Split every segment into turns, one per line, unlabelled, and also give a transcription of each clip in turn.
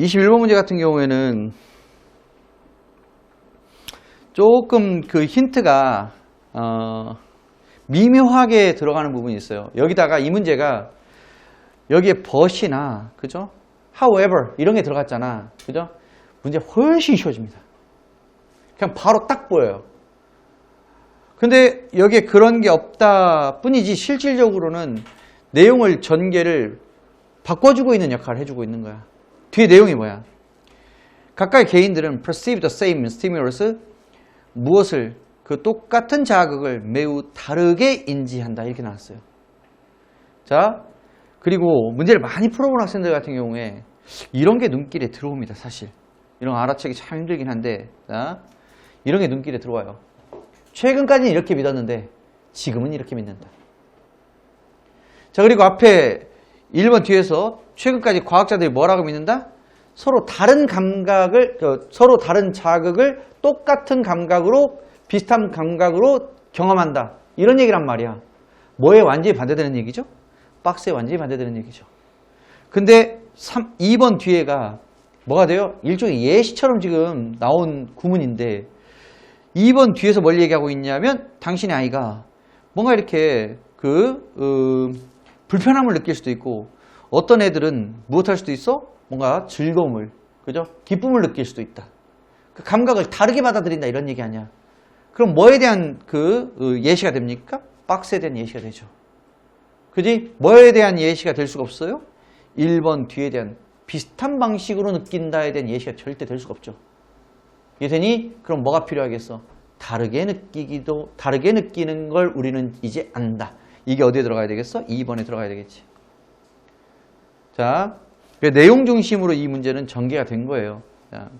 21번 문제 같은 경우에는 조금 그 힌트가 어, 미묘하게 들어가는 부분이 있어요. 여기다가 이 문제가 여기에 but이나 그죠? however 이런 게 들어갔잖아. 그죠? 문제 훨씬 쉬워집니다. 그냥 바로 딱 보여요. 근데 여기에 그런 게 없다 뿐이지 실질적으로는 내용을 전개를 바꿔주고 있는 역할을 해주고 있는 거야. 뒤에 내용이 뭐야? 각각의 개인들은 perceive the same stimulus 무엇을 그 똑같은 자극을 매우 다르게 인지한다 이렇게 나왔어요. 자 그리고 문제를 많이 풀어본 학생들 같은 경우에 이런 게 눈길에 들어옵니다 사실 이런 거 알아채기 참 힘들긴 한데 자 이런 게 눈길에 들어와요. 최근까지는 이렇게 믿었는데 지금은 이렇게 믿는다. 자 그리고 앞에 1번 뒤에서 최근까지 과학자들이 뭐라고 믿는다? 서로 다른 감각을 그, 서로 다른 자극을 똑같은 감각으로 비슷한 감각으로 경험한다. 이런 얘기란 말이야. 뭐에 완전히 반대되는 얘기죠? 박스에 완전히 반대되는 얘기죠. 근데 3, 2번 뒤에가 뭐가 돼요? 일종의 예시처럼 지금 나온 구문인데 2번 뒤에서 뭘 얘기하고 있냐면 당신의 아이가 뭔가 이렇게 그 어, 불편함을 느낄 수도 있고 어떤 애들은 무엇할 수도 있어? 뭔가 즐거움을 그죠? 기쁨을 느낄 수도 있다. 그 감각을 다르게 받아들인다 이런 얘기 아니야. 그럼 뭐에 대한 그 어, 예시가 됩니까? 박스에 대한 예시가 되죠. 그지? 뭐에 대한 예시가 될 수가 없어요? 1번 뒤에 대한 비슷한 방식으로 느낀다에 대한 예시가 절대 될 수가 없죠. 이되니 그럼 뭐가 필요하겠어? 다르게 느끼기도 다르게 느끼는 걸 우리는 이제 안다. 이게 어디에 들어가야 되겠어? 2번에 들어가야 되겠지. 자, 그 내용 중심으로 이 문제는 전개가 된 거예요. 자,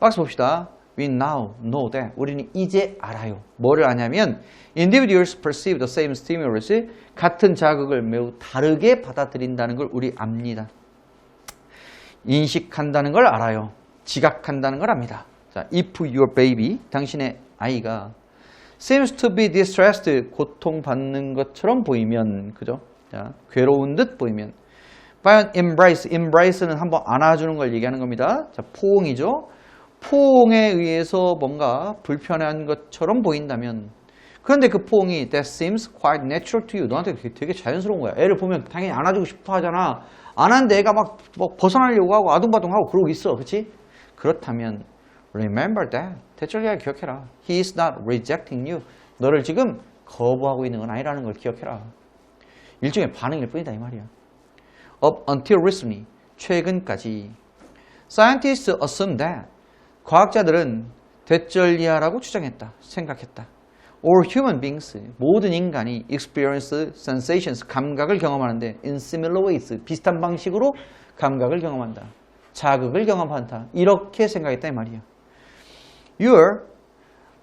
박스 봅시다. We now know that. 우리는 이제 알아요. 뭐를 아냐면 individuals perceive the same stimulus 같은 자극을 매우 다르게 받아들인다는 걸 우리 압니다. 인식한다는 걸 알아요. 지각한다는 걸 압니다. 자, if your baby 당신의 아이가 seems to be distressed 고통받는 것처럼 보이면 그죠? 자, 괴로운 듯 보이면 by embrace embrace는 한번 안아주는 걸 얘기하는 겁니다. 자, 포옹이죠. 포옹에 의해서 뭔가 불편한 것처럼 보인다면 그런데 그 포옹이 that seems quite natural to you 너한테 되게, 자연스러운 거야. 애를 보면 당연히 안아주고 싶어 하잖아. 안았는데 애가 막, 막 벗어나려고 하고 아둥바둥하고 그러고 있어. 그렇지? 그렇다면 remember that. 대절리하게 기억해라. He is not rejecting you. 너를 지금 거부하고 있는 건 아니라는 걸 기억해라. 일종의 반응일 뿐이다 이 말이야. Up until recently, 최근까지 scientists assume that 과학자들은 대절리아라고 추정했다, 생각했다. All human beings, 모든 인간이 experience sensations, 감각을 경험하는데 in similar ways, 비슷한 방식으로 감각을 경험한다. 자극을 경험한다. 이렇게 생각했다 이 말이야. Your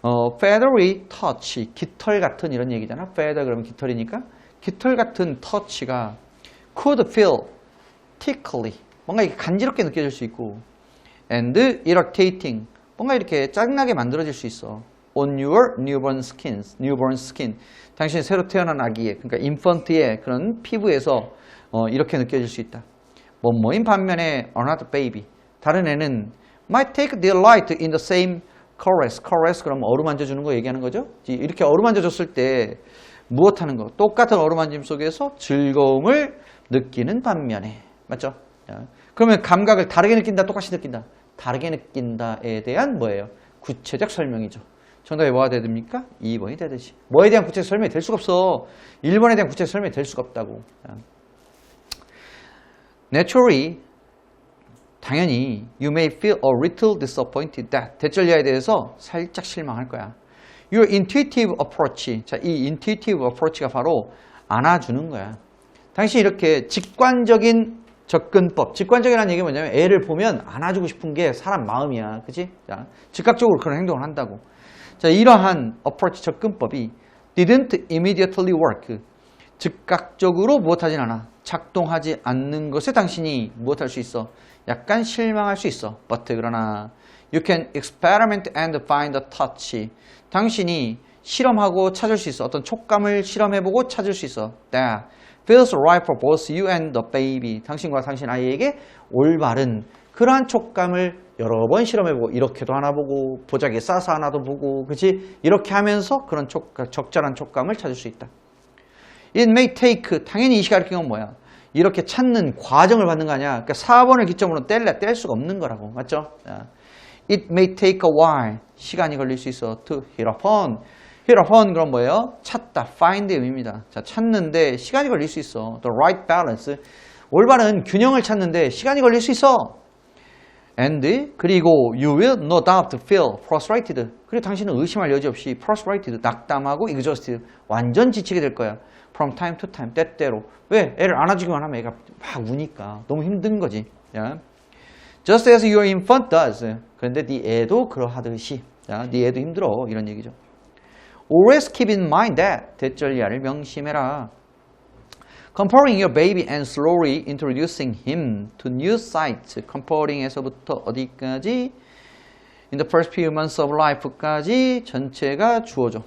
어, feathery touch, 깃털 같은 이런 얘기잖아. feather 그러면 깃털이니까 깃털 같은 터치가 could feel tickly, 뭔가 이렇게 간지럽게 느껴질 수 있고 and irritating, 뭔가 이렇게 짜증나게 만들어질 수 있어. on your newborn skin, newborn skin. 당신이 새로 태어난 아기의, 그러니까 인펀트의 그런 피부에서 어, 이렇게 느껴질 수 있다. 뭐뭐인 반면에 another baby, 다른 애는 might take delight in the same caress. caress 그러면 어루만져 주는 거 얘기하는 거죠. 이렇게 어루만져 줬을 때 무엇 하는 거? 똑같은 어루만짐 속에서 즐거움을 느끼는 반면에 맞죠? 자, 그러면 감각을 다르게 느낀다, 똑같이 느낀다. 다르게 느낀다에 대한 뭐예요? 구체적 설명이죠. 정답이 뭐가 돼야 됩니까? 2번이 되듯이. 뭐에 대한 구체적 설명이 될 수가 없어. 1번에 대한 구체적 설명이 될 수가 없다고. 자. Naturally, 당연히 you may feel a little disappointed that 대절리아에 대해서 살짝 실망할 거야. Your intuitive approach. 자, 이 intuitive approach가 바로 안아주는 거야. 당신이 이렇게 직관적인 접근법. 직관적이라는 얘기 뭐냐면 애를 보면 안아주고 싶은 게 사람 마음이야. 그치? 자, 즉각적으로 그런 행동을 한다고. 자, 이러한 approach 접근법이 didn't immediately work. 즉각적으로 무엇하진 않아. 작동하지 않는 것에 당신이 무엇할 수 있어? 약간 실망할 수 있어. But 그러나 you can experiment and find a touch. 당신이 실험하고 찾을 수 있어. 어떤 촉감을 실험해보고 찾을 수 있어. That feels right for both you and the baby. 당신과 당신 아이에게 올바른 그러한 촉감을 여러 번 실험해보고 이렇게도 하나 보고 보자기에 싸서 하나도 보고 그치 이렇게 하면서 그런 촉감, 적절한 촉감을 찾을 수 있다. It may take 당연히 이 시가리킨 건 뭐야? 이렇게 찾는 과정을 받는 거 아니야. 그러니까 4번을 기점으로 뗄래 뗄 수가 없는 거라고 맞죠? 자, It may take a while 시간이 걸릴 수 있어 to hit upon hit upon 그럼 뭐예요? 찾다 find의 의미입니다. 자 찾는데 시간이 걸릴 수 있어 the right balance 올바른 균형을 찾는데 시간이 걸릴 수 있어. And 그리고 you will no doubt feel frustrated. 그리고 당신은 의심할 여지 없이 frustrated, 낙담하고 exhausted, 완전 지치게 될 거야. From time to time, 때때로. 왜? 애를 안아주기만 하면 애가 막 우니까 너무 힘든 거지. 야. Just as your infant does. 그런데 네 애도 그러하듯이. 야, 네 애도 힘들어. 이런 얘기죠. Always keep in mind that. 대절리아를 명심해라. Comparing your baby and slowly introducing him to new sights. Comparing에서부터 어디까지? In the first few months of life까지 전체가 주어져.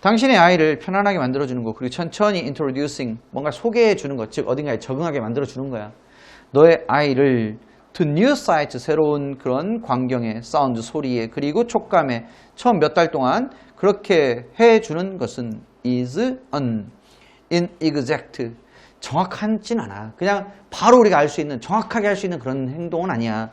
당신의 아이를 편안하게 만들어주는 거, 그리고 천천히 introducing, 뭔가 소개해주는 것, 즉 어딘가에 적응하게 만들어주는 거야. 너의 아이를 to new sights, 새로운 그런 광경에, 사운드, 소리에, 그리고 촉감에 처음 몇 달 동안 그렇게 해주는 것은 is an inexact, 정확하진 않아. 그냥 바로 우리가 알 수 있는, 정확하게 할 수 있는 그런 행동은 아니야.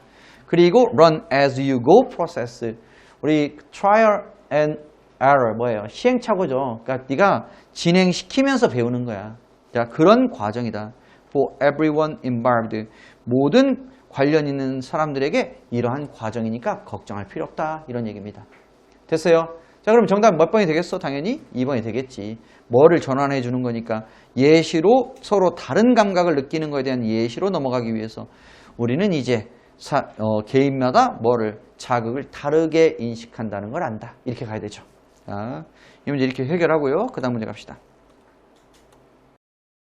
그리고 run as you go process. 우리 trial and error 뭐예요? 시행착오죠. 그러니까 네가 진행시키면서 배우는 거야. 자, 그런 과정이다. For everyone involved. 모든 관련 있는 사람들에게 이러한 과정이니까 걱정할 필요 없다. 이런 얘기입니다. 됐어요? 자, 그럼 정답 몇 번이 되겠어? 당연히 2번이 되겠지. 뭐를 전환해 주는 거니까 예시로 서로 다른 감각을 느끼는 것에 대한 예시로 넘어가기 위해서 우리는 이제 사- 어, 개인마다 뭐를 자극을 다르게 인식한다는 걸 안다. 이렇게 가야 되죠. 자, 이 문제 이렇게 해결하고요. 그 다음 문제 갑시다.